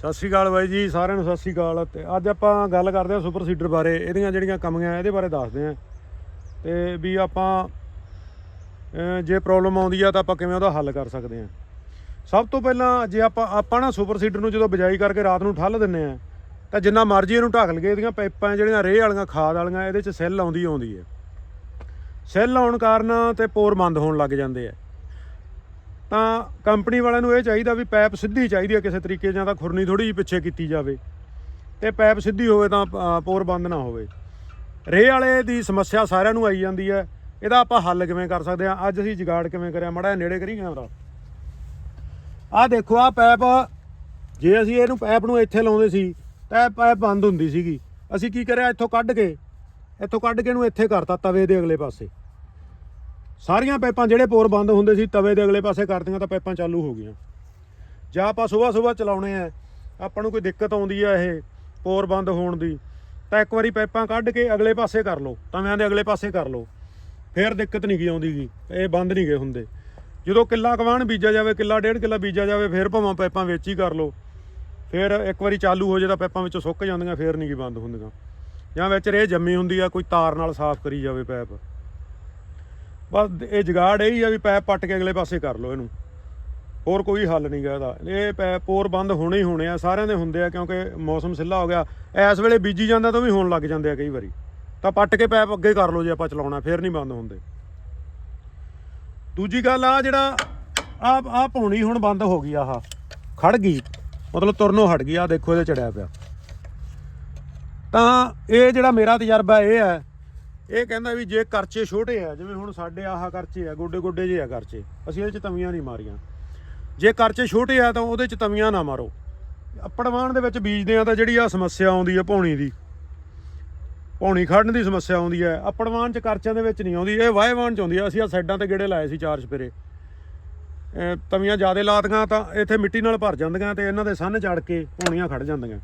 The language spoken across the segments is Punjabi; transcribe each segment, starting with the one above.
ਸਤਿ ਸ਼੍ਰੀ ਅਕਾਲ ਬਾਈ ਜੀ, ਸਾਰਿਆਂ ਨੂੰ ਸਤਿ ਸ਼੍ਰੀ ਅਕਾਲ। ਤੇ ਅੱਜ ਆਪਾਂ ਗੱਲ ਕਰਦੇ ਹਾਂ ਸੁਪਰ ਸੀਡਰ ਬਾਰੇ, ਇਹਦੀਆਂ ਜਿਹੜੀਆਂ ਕਮੀਆਂ, ਇਹਦੇ ਬਾਰੇ ਦੱਸਦੇ ਹਾਂ। ਤੇ ਵੀ ਆਪਾਂ ਜੇ ਪ੍ਰੋਬਲਮ ਆਉਂਦੀ ਆ ਤਾਂ ਆਪਾਂ ਕਿਵੇਂ ਉਹਦਾ ਹੱਲ ਕਰ ਸਕਦੇ ਹਾਂ। ਸਭ ਤੋਂ ਪਹਿਲਾਂ ਜੇ ਆਪਾਂ ਆਪਾਂ ਨਾ ਸੁਪਰ ਸੀਡਰ ਨੂੰ ਜਦੋਂ ਬਿਜਾਈ ਕਰਕੇ ਰਾਤ ਨੂੰ ਠੱਲ ਦਿੰਨੇ ਆ ਤਾਂ ਜਿੰਨਾ ਮਰਜ਼ੀ ਇਹਨੂੰ ਢੱਕ ਲਈਏ, ਇਹਦੀਆਂ ਪਾਈਪਾਂ ਜਿਹੜੀਆਂ ਰੇਹ ਵਾਲੀਆਂ, ਖਾਦ ਵਾਲੀਆਂ, ਇਹਦੇ 'ਚ ਸੈੱਲ ਆਉਂਦੀ ਆਉਂਦੀ ਹੈ ਸੈੱਲ ਆਉਣ ਕਾਰਨ ਤੇ ਪੋਰ ਬੰਦ ਹੋਣ ਲੱਗ ਜਾਂਦੇ ਆ। ਤਾਂ ਕੰਪਨੀ ਵਾਲਿਆਂ ਨੂੰ ਇਹ ਚਾਹੀਦਾ ਵੀ ਪੈਪ ਸਿੱਧੀ ਚਾਹੀਦੀ ਹੈ ਕਿਸੇ ਤਰੀਕੇ ਜਾਂ ਤਾਂ ਖੁਰਨੀ ਥੋੜੀ ਜਿਹੀ ਪਿੱਛੇ ਕੀਤੀ ਜਾਵੇ ਤੇ ਪੈਪ ਸਿੱਧੀ ਹੋਵੇ ਤਾਂ ਪੋਰ ਬੰਦ ਨਾ ਹੋਵੇ। ਰੇਹ ਵਾਲੇ ਦੀ ਸਮੱਸਿਆ ਸਾਰਿਆਂ ਨੂੰ ਆਈ ਜਾਂਦੀ ਹੈ। ਇਹਦਾ ਆਪਾਂ ਹੱਲ ਕਿਵੇਂ ਕਰ ਸਕਦੇ ਹਾਂ? ਅੱਜ ਅਸੀਂ ਜੁਗਾੜ ਕਿਵੇਂ ਕਰਿਆ? ਮੜਾ ਨੇੜੇ ਕਰੀ ਕੈਮਰਾ? ਆਹ ਦੇਖੋ, ਆਹ ਪੈਪ, ਜੇ ਅਸੀਂ ਇਹਨੂੰ ਪੈਪ ਨੂੰ ਇੱਥੇ ਲਾਉਂਦੇ ਸੀ, ਤਾਂ ਇਹ ਪਾਈਪ ਬੰਦ ਹੁੰਦੀ ਸੀਗੀ। ਅਸੀਂ ਕੀ ਕਰਿਆ? ਇੱਥੋਂ ਕੱਢ ਕੇ, ਇੱਥੋਂ ਕੱਢ ਕੇ ਇਹਨੂੰ ਇੱਥੇ ਕਰਤਾ ਤਵੇ ਦੇ ਅਗਲੇ ਪਾਸੇ। ਸਾਰੀਆਂ ਪਾਈਪਾਂ ਜਿਹੜੇ ਪੋਰ ਬੰਦ ਹੁੰਦੇ ਸੀ, ਤਵੇ ਦੇ ਅਗਲੇ ਪਾਸੇ ਕਰਤੀਆਂ ਤਾਂ ਪਾਈਪਾਂ ਚਾਲੂ ਹੋ ਗਈਆਂ। ਜਾਂ ਆਪਾਂ ਸਵੇਰ ਸਵੇਰ ਚਲਾਉਣੇ ਆ, ਆਪਾਂ ਨੂੰ ਕੋਈ ਦਿੱਕਤ ਆਉਂਦੀ ਆ ਇਹ ਪੋਰ ਬੰਦ ਹੋਣ ਦੀ, ਤਾਂ ਇੱਕ ਵਾਰੀ ਪਾਈਪਾਂ ਕੱਢ ਕੇ ਅਗਲੇ ਪਾਸੇ ਕਰ ਲਓ, ਤਵਿਆਂ ਦੇ ਅਗਲੇ ਪਾਸੇ ਕਰ ਲਓ। ਫੇਰ ਦਿੱਕਤ ਨਹੀਂ ਗਈ ਆਉਂਦੀਗੀ ਇਹ ਬੰਦ ਨਹੀਂ ਗਏ ਹੁੰਦੇ। ਜਦੋਂ ਕਿੱਲਾ ਕਵਾਣ ਬੀਜਿਆ ਜਾਵੇ, ਕਿੱਲਾ ਡੇਢ ਕਿੱਲਾ ਬੀਜਿਆ ਜਾਵੇ, ਫੇਰ ਭਾਵੇਂ ਪਾਈਪਾਂ ਵਿੱਚ ਹੀ ਕਰ ਲਓ। ਫੇਰ ਇੱਕ ਵਾਰੀ ਚਾਲੂ ਹੋ ਜੇ ਤਾਂ ਪਾਈਪਾਂ ਵਿੱਚੋਂ ਸੁੱਕ ਜਾਂਦੀਆਂ, ਫੇਰ ਨਹੀਂ ਗੀ ਬੰਦ ਹੁੰਦੀਆਂ। ਜਾਂ ਵਿੱਚ ਰੇ ਜੰਮੀ ਹੁੰਦੀ ਆ, ਕੋਈ ਤਾਰ ਨਾਲ ਸਾਫ਼ ਕਰੀ ਜਾਵੇ ਪਾਈਪ। ਬਸ ਇਹ ਜਗਾੜ ਇਹ ਹੀ ਆ ਵੀ ਪੈਪ ਪੱਟ ਕੇ ਅਗਲੇ ਪਾਸੇ ਕਰ ਲਓ ਇਹਨੂੰ। ਹੋਰ ਕੋਈ ਹੱਲ ਨਹੀਂ ਗਾ ਇਹਦਾ। ਇਹ ਪੈਪ ਪੋਰ ਬੰਦ ਹੋਣੇ ਹੀ ਹੋਣੇ ਆ, ਸਾਰਿਆਂ ਦੇ ਹੁੰਦੇ ਆ ਕਿਉਂਕਿ ਮੌਸਮ ਸਿੱਲਾ ਹੋ ਗਿਆ। ਇਸ ਵੇਲੇ ਬੀਜੀ ਜਾਂਦਾ ਤਾਂ ਵੀ ਹੋਣ ਲੱਗ ਜਾਂਦੇ ਆ ਕਈ ਵਾਰੀ। ਤਾਂ ਪੱਟ ਕੇ ਪੈਪ ਅੱਗੇ ਕਰ ਲਓ ਜੇ ਆਪਾਂ ਚਲਾਉਣਾ, ਫੇਰ ਨਹੀਂ ਬੰਦ ਹੁੰਦੇ। ਦੂਜੀ ਗੱਲ ਆ ਜਿਹੜਾ ਆ ਆ ਪੌਣੀ ਹੁਣ ਬੰਦ ਹੋ ਗਈ ਆਹ। ਖੜ ਗਈ। ਮਤਲਬ ਤੁਰਨੋਂ ਹਟ ਗਈ। ਆ ਦੇਖੋ ਇਹਦੇ ਚੜਿਆ ਪਿਆ। ਤਾਂ ਇਹ ਜਿਹੜਾ ਮੇਰਾ ਤਜਰਬਾ ਇਹ ਹੈ ਇਹ ਕਹਿੰਦਾ ਵੀ ਜੇ ਕਰਚੇ ਛੋਟੇ ਆ ਜਿਵੇਂ ਹੁਣ ਸਾਡੇ ਆਹ ਕਰਚੇ ਆ ਗੋਡੇ ਗੋਡੇ ਜਿਹੇ ਆ ਕਰਚੇ ਅਸੀਂ ਇਹਦੇ ਚ ਤਵੀਆਂ ਨਹੀਂ ਮਾਰੀਆਂ। ਜੇ ਕਰਚੇ ਛੋਟੇ ਆ ਤਾਂ ਉਹਦੇ ਚ ਤਵੀਆਂ ਨਾ ਮਾਰੋ। ਅਪੜਵਾਨ ਦੇ ਵਿੱਚ ਬੀਜਦੇ ਆ ਤਾਂ ਜਿਹੜੀ ਆ ਸਮੱਸਿਆ ਆਉਂਦੀ ਆ ਪੌਣੀ ਦੀ ਪੌਣੀ ਖੜਨ ਦੀ ਸਮੱਸਿਆ ਆਉਂਦੀ ਹੈ ਅਪੜਵਾਨ ਚ ਕਰਚਿਆਂ ਦੇ ਵਿੱਚ ਨਹੀਂ ਆਉਂਦੀ ਇਹ ਵਾਹੇਵਾਨ ਚ ਆਉਂਦੀ ਆ। ਅਸੀਂ ਆ ਸਾਈਡਾਂ ਤੇ ਗੇੜੇ ਲਾਏ ਸੀ ਚਾਰ ਛਪੇਰੇ ਅਹ ਤਵੀਆਂ ਜ਼ਿਆਦੇ ਲਾਤੀਆਂ ਤਾਂ ਇੱਥੇ ਮਿੱਟੀ ਨਾਲ ਭਰ ਜਾਂਦੀਆਂ ਤੇ ਇਹਨਾਂ ਦੇ ਸੰਨ ਚੜ ਕੇ ਪੌਣੀਆਂ ਖੜ ਜਾਂਦੀਆਂ।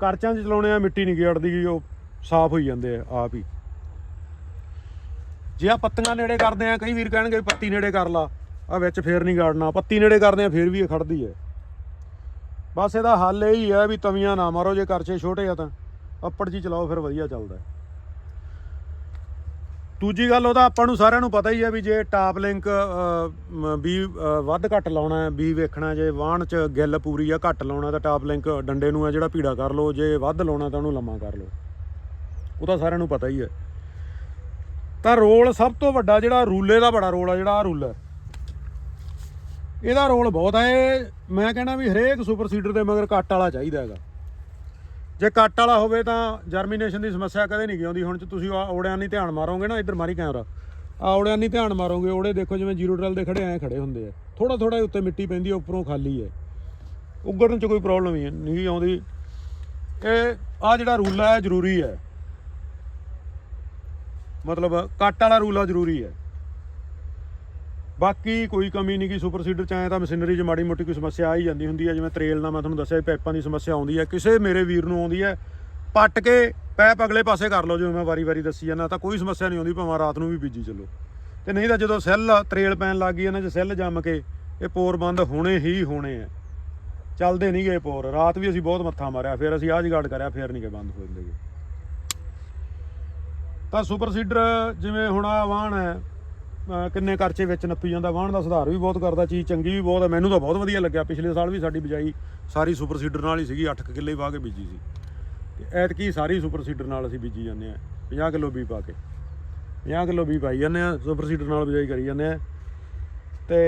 ਕਰਚਾਂ 'ਚ ਚਲਾਉਣੇ ਆ ਮਿੱਟੀ ਨਹੀਂ ਗੇੜਦੀ ਗੀ, ਉਹ ਸਾਫ਼ ਹੋਈ ਜਾਂਦੇ ਆ ਆਪ ਹੀ। ਜੇ ਆ ਪੱਤੀਆਂ ਨੇੜੇ ਕਰਦੇ ਆ, ਕਈ ਵੀਰ ਕਹਿਣਗੇ ਵੀ ਪੱਤੀ ਨੇੜੇ ਕਰ ਲਾ। ਆ ਵਿੱਚ ਫੇਰ ਨਹੀਂ ਗਾੜਨਾ। ਪੱਤੀ ਨੇੜੇ ਕਰਦੇ ਆ, ਫੇਰ ਵੀ ਇਹ ਖੜਦੀ ਹੈ। ਬਸ ਇਹਦਾ ਹੱਲ ਇਹ ਹੀ ਹੈ ਵੀ ਤਵੀਆਂ ਨਾ ਮਾਰੋ, ਜੇ ਕਰਚੇ ਛੋਟੇ ਆ ਤਾਂ। ਅੱਪੜ ਜੀ ਚਲਾਓ, ਫਿਰ ਵਧੀਆ ਚੱਲਦਾ ਦੂਜੀ ਗੱਲ ਉਹਦਾ ਆਪਾਂ ਨੂੰ ਸਾਰਿਆਂ ਨੂੰ ਪਤਾ ਹੀ ਹੈ ਵੀ ਜੇ ਟਾਪ ਲਿੰਕ ਵੀ ਵੱਧ ਘੱਟ ਲਾਉਣਾ ਹੈ, ਵੀ ਵੇਖਣਾ ਜੇ ਵਾਹਣ ਚ ਗਿੱਲ ਪੂਰੀ ਆ, ਘੱਟ ਲਾਉਣਾ ਤਾਂ ਟਾਪ ਲਿੰਕ ਡੰਡੇ ਨੂੰ ਆ ਜਿਹੜਾ ਭੀੜਾ ਕਰ ਲਓ, ਜੇ ਵੱਧ ਲਾਉਣਾ ਤਾਂ ਉਹਨੂੰ ਲੰਮਾ ਕਰ ਲਓ। ਉਹ ਤਾਂ ਸਾਰਿਆਂ ਨੂੰ ਪਤਾ ਹੀ ਹੈ। ਤਾਂ ਰੋਲ ਸਭ ਤੋਂ ਵੱਡਾ ਜਿਹੜਾ ਰੂਲੇ ਦਾ ਬੜਾ ਰੋਲ ਆ, ਜਿਹੜਾ ਆ ਰੂਲਰ ਇਹਦਾ ਰੋਲ ਬਹੁਤ ਹੈ ਇਹ ਮੈਂ ਕਹਿੰਦਾ ਵੀ ਹਰੇਕ ਸੁਪਰ ਸੀਡਰ ਦੇ ਮਗਰ ਕੱਟ ਵਾਲਾ ਚਾਹੀਦਾ ਹੈਗਾ। ਜੇ ਕੱਟ ਵਾਲਾ ਹੋਵੇ ਤਾਂ ਜਰਮੀਨੇਸ਼ਨ ਦੀ ਸਮੱਸਿਆ ਕਦੇ ਨਹੀਂ ਆਉਂਦੀ, ਹੁਣ ਜੇ ਤੁਸੀਂ ਆਹ ਔੜਿਆਂ ਨਹੀਂ ਧਿਆਨ ਮਾਰੋਗੇ ਨਾ, ਇੱਧਰ ਮਾਰੀ ਕੈਮਰਾ ਆ ਔੜਿਆਂ ਨਹੀਂ ਧਿਆਨ ਮਾਰੋਗੇ, ਔੜੇ ਦੇਖੋ ਜਿਵੇਂ ਜ਼ੀਰੋ ਡਰਲ ਦੇ ਖੜੇ ਐ ਖੜੇ ਹੁੰਦੇ ਆ। ਥੋੜਾ ਥੋੜਾ ਉੱਤੇ ਮਿੱਟੀ ਪੈਂਦੀ ਹੈ ਉੱਪਰੋਂ ਖਾਲੀ ਹੈ ਉੱਗੜਨ ਚ ਕੋਈ ਪ੍ਰੋਬਲਮ ਨਹੀਂ ਆਉਂਦੀ। ਇਹ ਆ ਜਿਹੜਾ ਰੂਲਾ ਹੈ ਜ਼ਰੂਰੀ ਹੈ ਮਤਲਬ ਕੱਟ ਵਾਲਾ ਰੂਲਾ ਜ਼ਰੂਰੀ ਹੈ। ਬਾਕੀ ਕੋਈ ਕਮੀ ਨਹੀਂ ਕਿ ਸੁਪਰ ਸੀਡਰ ਚ ਆਏ ਤਾਂ ਮਸ਼ੀਨਰੀ 'ਚ ਮਾੜੀ ਮੋਟੀ ਕੋਈ ਸਮੱਸਿਆ ਆ ਹੀ ਜਾਂਦੀ ਹੁੰਦੀ ਹੈ, ਜਿਵੇਂ ਤਰੇਲ ਨਾਲ ਮੈਂ ਤੁਹਾਨੂੰ ਦੱਸਿਆ ਵੀ ਪਾਈਪਾਂ ਦੀ ਸਮੱਸਿਆ ਆਉਂਦੀ ਹੈ। ਕਿਸੇ ਮੇਰੇ ਵੀਰ ਨੂੰ ਆਉਂਦੀ ਹੈ, ਪੱਟ ਕੇ ਪੈਪ ਅਗਲੇ ਪਾਸੇ ਕਰ ਲਓ, ਜਿਵੇਂ ਮੈਂ ਵਾਰੀ-ਵਾਰੀ ਦੱਸੀ ਜਾਂਦਾ, ਤਾਂ ਕੋਈ ਸਮੱਸਿਆ ਨਹੀਂ ਆਉਂਦੀ, ਭਾਵੇਂ ਰਾਤ ਨੂੰ ਵੀ ਬੀਜੀ ਚੱਲੋ। ਤੇ ਨਹੀਂ ਤਾਂ ਜਦੋਂ ਸੈੱਲ ਤਰੇਲ ਪੈਣ ਲੱਗ ਗਈ, ਇਹਨਾਂ 'ਚ ਸੈੱਲ ਜੰਮ ਕੇ, ਇਹ ਪੋਰ ਬੰਦ ਹੋਣੇ ਹੀ ਹੋਣੇ ਆ। ਚੱਲਦੇ ਨਹੀਂ ਗਏ ਪੋਰ, ਰਾਤ ਵੀ ਅਸੀਂ ਬਹੁਤ ਮੱਥਾ ਮਾਰਿਆ, ਫਿਰ ਅਸੀਂ ਆਹ ਜਗਾੜ ਕਰਿਆ, ਫਿਰ ਨਹੀਂ ਗਏ, ਬੰਦ ਹੋਏ ਗੇ। ਤਾਂ ਸੁਪਰ ਸੀਡਰ ਜਿਵੇਂ ਹੁਣ ਆ ਵਾਹਣ ਹੈ ਕਿੰਨੇ ਖਰਚੇ ਵਿੱਚ ਨੱਪੀ ਜਾਂਦਾ ਵਾਹਣ ਦਾ ਸੁਧਾਰ ਵੀ ਬਹੁਤ ਕਰਦਾ, ਚੀਜ਼ ਚੰਗੀ ਵੀ ਬਹੁਤ ਹੈ, ਮੈਨੂੰ ਤਾਂ ਬਹੁਤ ਵਧੀਆ ਲੱਗਿਆ, ਪਿਛਲੇ ਸਾਲ ਵੀ ਸਾਡੀ ਬਿਜਾਈ ਸਾਰੀ ਸੁਪਰ ਸੀਡਰ ਨਾਲ ਹੀ ਸੀਗੀ 8 ਕਿੱਲੇ ਵਾਹ ਕੇ ਬੀਜੀ ਸੀ। ਤੇ ਐਤਕੀ ਸਾਰੀ ਸੁਪਰ ਸੀਡਰ ਨਾਲ ਅਸੀਂ ਬੀਜੀ ਜਾਂਦੇ ਆ 50 ਕਿਲੋ ਬੀ ਪਾ ਕੇ। 50 ਕਿਲੋ ਬੀ ਪਾਈ ਜਾਂਦੇ ਆ ਸੁਪਰ ਸੀਡਰ ਨਾਲ ਬਿਜਾਈ ਕਰੀ ਜਾਂਦੇ ਆ ਤੇ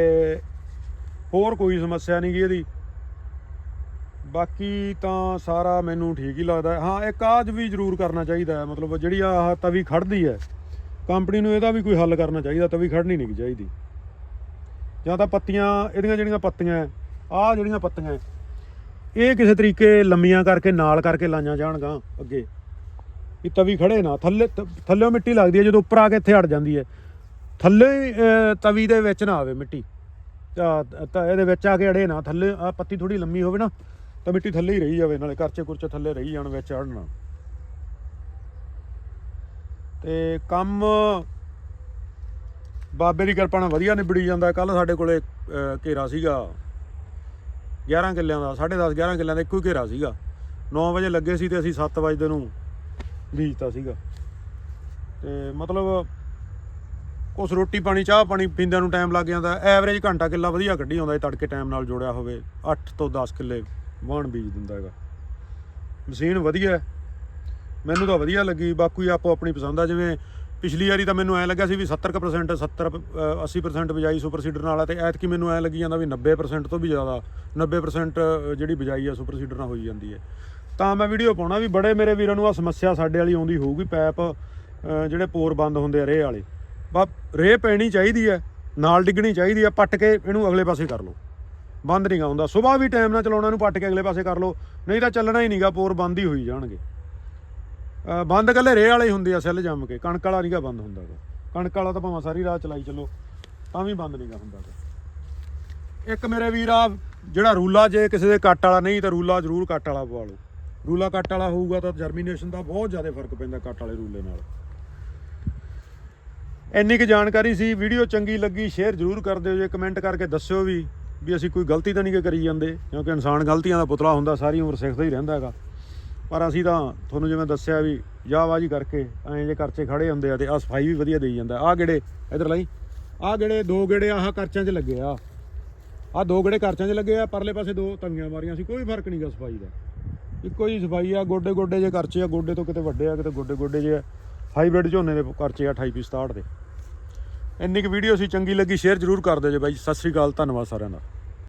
ਹੋਰ ਕੋਈ ਸਮੱਸਿਆ ਨਹੀਂ ਗੀ ਇਹਦੀ। ਬਾਕੀ ਤਾਂ ਸਾਰਾ ਮੈਨੂੰ ਠੀਕ ਹੀ ਲੱਗਦਾ ਹਾਂ। ਇੱਕ ਆਜ ਵੀ ਜ਼ਰੂਰ ਕਰਨਾ ਚਾਹੀਦਾ ਹੈ। ਮਤਲਬ ਜਿਹੜੀ ਆਹ ਤਵੀ ਖੜਦੀ ਹੈ ਕੰਪਨੀ ਨੂੰ ਇਹਦਾ ਵੀ ਕੋਈ ਹੱਲ ਕਰਨਾ ਚਾਹੀਦਾ ਤਵੀ ਖੜਨੀ ਨਹੀਂ ਚਾਹੀਦੀ। ਜਾਂ ਤਾਂ ਪੱਤੀਆਂ ਇਹਦੀਆਂ ਜਿਹੜੀਆਂ ਪੱਤੀਆਂ ਆਹ ਜਿਹੜੀਆਂ ਪੱਤੀਆਂ ਇਹ ਕਿਸੇ ਤਰੀਕੇ ਲੰਮੀਆਂ ਕਰਕੇ ਨਾਲ ਕਰਕੇ ਲਾਈਆਂ ਜਾਣਗਾ ਅੱਗੇ। ਵੀ ਤਵੀ ਖੜੇ ਨਾ ਥੱਲੇ ਤ- ਥੱਲਿਓਂ ਮਿੱਟੀ ਲੱਗਦੀ ਹੈ ਜਦੋਂ ਉੱਪਰ ਆ ਕੇ ਇੱਥੇ ਅੜ ਜਾਂਦੀ ਹੈ। ਥੱਲੇ ਹੀ, ਤਵੀ ਦੇ ਵਿੱਚ ਨਾ ਆਵੇ ਮਿੱਟੀ। ਤਾਂ ਤਾਂ ਇਹਦੇ ਵਿੱਚ ਆ ਕੇ ਅੜੇ ਨਾ ਥੱਲੇ ਆ ਪੱਤੀ ਥੋੜੀ ਲੰਮੀ ਹੋਵੇ ਨਾ ਤਾਂ ਮਿੱਟੀ ਥੱਲੇ ਹੀ ਰਹੀ ਜਾਵੇ, ਨਾਲੇ ਕਰਚੇ ਕੁਰਚੇ ਥੱਲੇ ਰਹੀ ਜਾਣ ਵਿੱਚ ਅੜਨਾ ਤੇ ਕੰਮ ਬਾਬੇ ਦੀ ਕਿਰਪਾ ਨਾਲ ਵਧੀਆ ਨਿਬੜੀ ਜਾਂਦਾ। ਕੱਲ ਸਾਡੇ ਕੋਲੇ ਘੇਰਾ ਸੀਗਾ। 11 ਕਿੱਲਿਆਂ ਦਾ 10.5 11 ਕਿੱਲਿਆਂ ਦਾ ਇੱਕੋ ਹੀ ਘੇਰਾ ਸੀਗਾ। 9 ਵਜੇ ਲੱਗੇ ਸੀ ਤੇ ਅਸੀਂ 7 ਵਜੇ ਨੂੰ ਬੀਜਤਾ ਸੀਗਾ। ਤੇ ਮਤਲਬ ਕੁਛ ਰੋਟੀ ਪਾਣੀ, ਚਾਹ ਪਾਣੀ ਪੀਂਦਿਆਂ ਨੂੰ ਟਾਈਮ ਲੱਗ ਜਾਂਦਾ। ਐਵਰੇਜ ਘੰਟਾ ਕਿੱਲਾ ਵਧੀਆ ਕੱਢੀ ਆਉਂਦਾ ਇਹ ਤੜਕੇ ਟਾਈਮ ਨਾਲ ਜੋੜਿਆ ਹੋਵੇ 8 ਤੋਂ 10 ਕਿੱਲੇ। ਵਾਹਣ ਬੀਜ ਦਿੰਦਾ ਹੈਗਾ। ਮਸ਼ੀਨ ਵਧੀਆ ਮੈਨੂੰ ਤਾਂ ਵਧੀਆ ਲੱਗੀ ਬਾਕੀ ਆਪੋ ਆਪਣੀ ਪਸੰਦ ਆ ਜਿਵੇਂ ਪਿਛਲੀ ਵਾਰੀ ਤਾਂ ਮੈਨੂੰ ਐ ਲੱਗਿਆ ਸੀ ਵੀ 70% 70 ਅ, 80% ਬਿਜਾਈ ਸੁਪਰ ਸੀਡਰ ਨਾਲ ਆ ਤੇ ਐਤਕੀ ਮੈਨੂੰ ਐ ਲੱਗੀ ਜਾਂਦਾ ਵੀ 90% ਤੋਂ ਵੀ ਜ਼ਿਆਦਾ 90% ਜਿਹੜੀ ਬਿਜਾਈ ਆ ਸੁਪਰ ਸੀਡਰ ਨਾਲ ਹੋਈ ਜਾਂਦੀ ਹੈ। ਤਾਂ ਮੈਂ ਵੀਡੀਓ ਪਾਉਣਾ ਵੀ ਬੜੇ ਮੇਰੇ ਵੀਰਾਂ ਨੂੰ ਆ ਸਮੱਸਿਆ ਸਾਡੇ ਵਾਲੀ ਆਉਂਦੀ ਹੋਊਗੀ ਪੈਪ ਜਿਹੜੇ ਪੋਰ ਬੰਦ ਹੁੰਦੇ ਆ ਰੇਹ ਵਾਲੇ। ਬਾ ਰੇਹ ਪੈਣੀ ਚਾਹੀਦੀ ਹੈ ਨਾਲ ਡਿੱਗਣੀ ਚਾਹੀਦੀ ਹੈ ਪੱਟ ਕੇ ਇਹਨੂੰ ਅਗਲੇ ਪਾਸੇ ਕਰ ਲਓ। ਬੰਦ ਨਹੀਂਗਾ ਹੁੰਦਾ। ਸਵੇਰ ਵੀ ਟਾਈਮ ਨਾਲ ਚਲਾਉਣਾ ਨੂੰ ਪੱਟ ਕੇ ਅਗਲੇ ਪਾਸੇ ਕਰ ਲਓ। ਨਹੀਂ ਤਾਂ ਚੱਲਣਾ ਹੀ ਨਹੀਂਗਾ, ਪੋਰ ਬੰਦ ਹੀ ਹੋਈ ਜਾਣਗੇ। ਬੰਦ ਕੱਲੇ ਰੇਹ ਵਾਲੇ ਹੁੰਦੇ ਆ ਸੈੱਲ ਜੰਮ ਕੇ। ਕਣਕ ਵਾਲਾ ਨਹੀਂਗਾ ਬੰਦ ਹੁੰਦਾ ਗਾ। ਕਣਕ ਵਾਲਾ ਤਾਂ ਭਾਵੇਂ ਸਾਰੀ ਰਾਤ ਚਲਾਈ ਚੱਲੋ, ਤਾਂ ਵੀ ਬੰਦ ਨਹੀਂਗਾ ਹੁੰਦਾ ਗਾ। ਇੱਕ ਮੇਰੇ ਵੀਰ ਆ, ਜਿਹੜਾ ਰੂਲਾ ਜੇ ਕਿਸੇ ਦੇ ਕੱਟ ਵਾਲਾ ਨਹੀਂ ਤਾਂ ਰੂਲਾ ਜ਼ਰੂਰ ਕੱਟ ਵਾਲਾ ਪਵਾ ਲਓ। ਰੂਲਾ ਕੱਟ ਵਾਲਾ ਹੋਊਗਾ ਤਾਂ ਜਰਮੀਨੇਸ਼ਨ ਦਾ ਬਹੁਤ ਜ਼ਿਆਦਾ ਫ਼ਰਕ ਪੈਂਦਾ ਕੱਟ ਵਾਲੇ ਰੂਲੇ ਨਾਲ। ਇੰਨੀ ਕੁ ਜਾਣਕਾਰੀ ਸੀ, ਵੀਡੀਓ ਚੰਗੀ ਲੱਗੀ, ਸ਼ੇਅਰ ਜ਼ਰੂਰ ਕਰ ਦਿਓ ਜੇ ਕਮੈਂਟ ਕਰਕੇ ਦੱਸਿਓ ਵੀ। ਵੀ ਅਸੀਂ ਕੋਈ ਗਲਤੀ ਤਾਂ ਨਹੀਂ ਗੇ ਕਰੀ ਜਾਂਦੇ, ਕਿਉਂਕਿ ਇਨਸਾਨ ਗਲਤੀਆਂ ਦਾ ਪੁਤਲਾ ਹੁੰਦਾ, ਸਾਰੀ ਉਮਰ ਸਿੱਖਦਾ ਹੀ ਰਹਿੰਦਾ ਹੈਗਾ। ਪਰ ਅਸੀਂ ਤਾਂ ਤੁਹਾਨੂੰ ਜਿਵੇਂ ਦੱਸਿਆ ਵੀ ਜਾਹਬਾਜੀ ਕਰਕੇ ਐਂ ਜੇ ਕਰਚੇ ਖੜੇ ਹੁੰਦੇ ਆ ਤੇ ਆ ਸਫ਼ਾਈ ਵੀ ਵਧੀਆ ਦੇਈ ਜਾਂਦਾ। ਆਹ ਗੇੜੇ, ਇਧਰ ਲਈ। ਆਹ ਗੇੜੇ, ਦੋ ਗੇੜੇ ਆਹ ਕਰਚਾਂ 'ਚ ਲੱਗੇ ਆ। ਆਹ ਦੋ ਗੇੜੇ ਕਰਚਾਂ 'ਚ ਲੱਗੇ ਆ, ਪਰਲੇ ਪਾਸੇ ਦੋ ਤੰਗੀਆਂ ਮਾਰੀਆਂ ਸੀ ਕੋਈ ਫ਼ਰਕ ਨਹੀਂਗਾ ਸਫ਼ਾਈ ਦਾ। ਇੱਕੋ ਹੀ ਸਫ਼ਾਈ ਆ ਗੋਡੇ ਗੋਡੇ ਜੇ ਕਰਚੇ ਆ, ਗੋਡੇ ਤੋਂ ਕਿਤੇ ਵੱਡੇ ਆ, ਕਿਤੇ ਗੋਡੇ ਗੋਡੇ ਜੇ ਹਾਈਬ੍ਰਿਡ ਝੋਨੇ ਦੇ ਕਰਚੇ ਆ 28 67 ਦੇ। ਇੰਨੀ ਕੁ ਵੀਡੀਓ ਸੀ ਚੰਗੀ ਲੱਗੀ ਸ਼ੇਅਰ ਜ਼ਰੂਰ ਕਰ ਦਿਓ ਜੇ ਬਾਈ। ਸਤਿ ਸ੍ਰੀ ਅਕਾਲ, ਧੰਨਵਾਦ ਸਾਰਿਆਂ ਦਾ।